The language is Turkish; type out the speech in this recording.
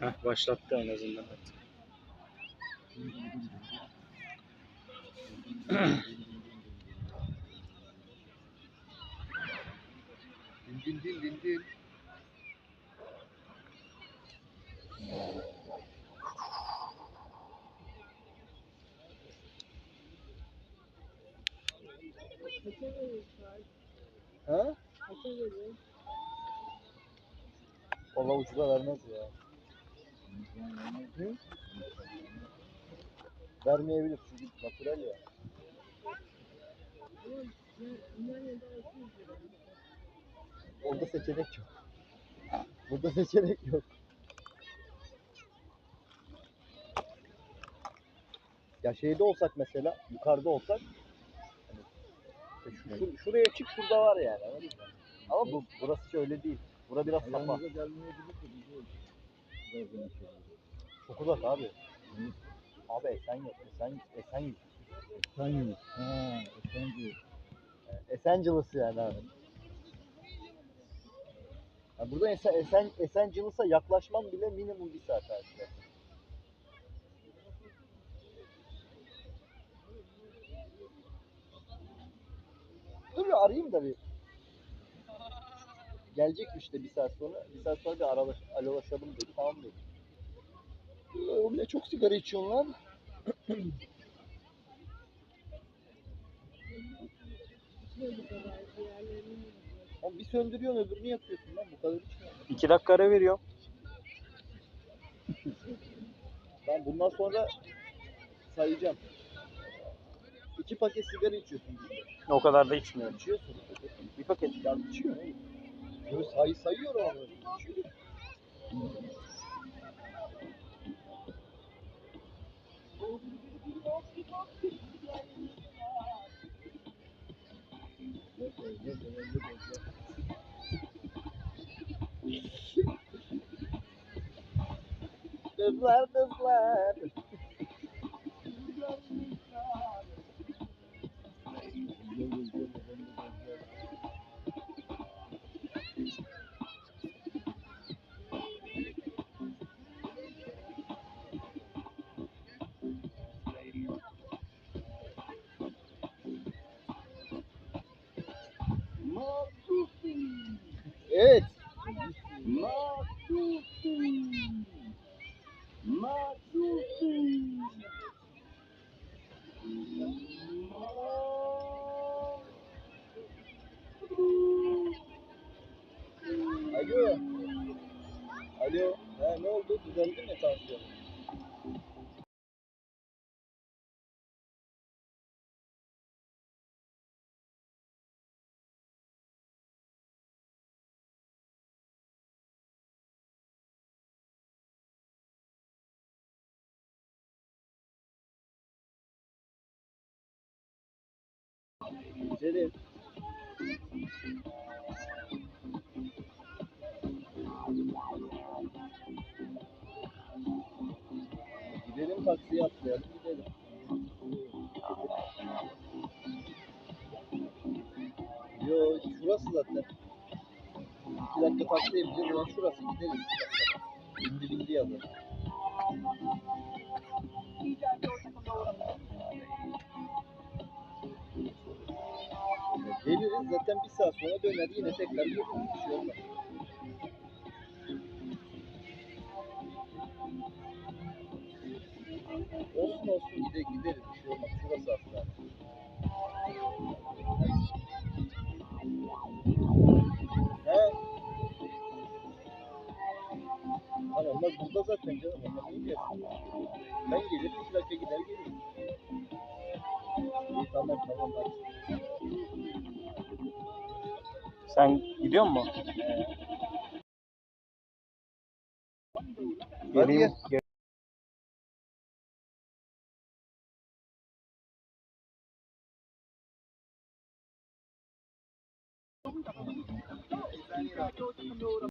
Heh, başlattı en azından. Din din din din din. Ha? Vallahi ucuda vermez ya. Vermeyebilir çünkü natural ya. Orada seçenek yok. Burada seçenek yok. Ya şeyde olsak mesela, yukarıda olsak hani şu, şu- şuraya çık şurada var yani. Ama bu burası öyle değil. Bura biraz sapa. Çok uzak abi. Abi Esen yok. Esen, Esen yok. Esenyurt. Ha, Esenyurt. Esenciles yani abi. Ya burada Esen, Esen, Esenciles'a yaklaşmam bile minimum bir saat abi. Dur bir arayayım da bir. Gelecekmiş de bir saat sonra. Bir saat sonra bir aralaş, alolaşalım dedi. Tamam dedi. Oğlum ne çok sigara lan. Oğlum bir söndürüyorsun öbürünü yakıyorsun lan. Bu kadar içme. İki dakika ara veriyor. Ben bundan sonra sayacağım. İki paket sigara içiyorsun. O kadar da içmiyorum. İçiyorsun. Bir paket ya içiyor. Yo, say, sayıyor onu. İçiyor. Kızlar kızlar. Evet. Alo. Alo. Ha, ne oldu? Düzeldi mi tansiyon? Gidelim. Gidelim taksiye atlayalım gidelim. Yo şurası zaten. İki dakika taksiye bineceğiz ulan şurası gidelim. Bindi bindi yazar. Geliriz zaten bir saat sonra döner yine tekrar geliriz. Bir şey olmaz. Olsun olsun gide gideriz bir şey olmaz. Şurası hastane. He? Lan onlar burada zaten canım. Onlar niye gelsin? Ben gelir iki dakika gider gelirim. Sen gidiyor mu? Geleyim. Gel.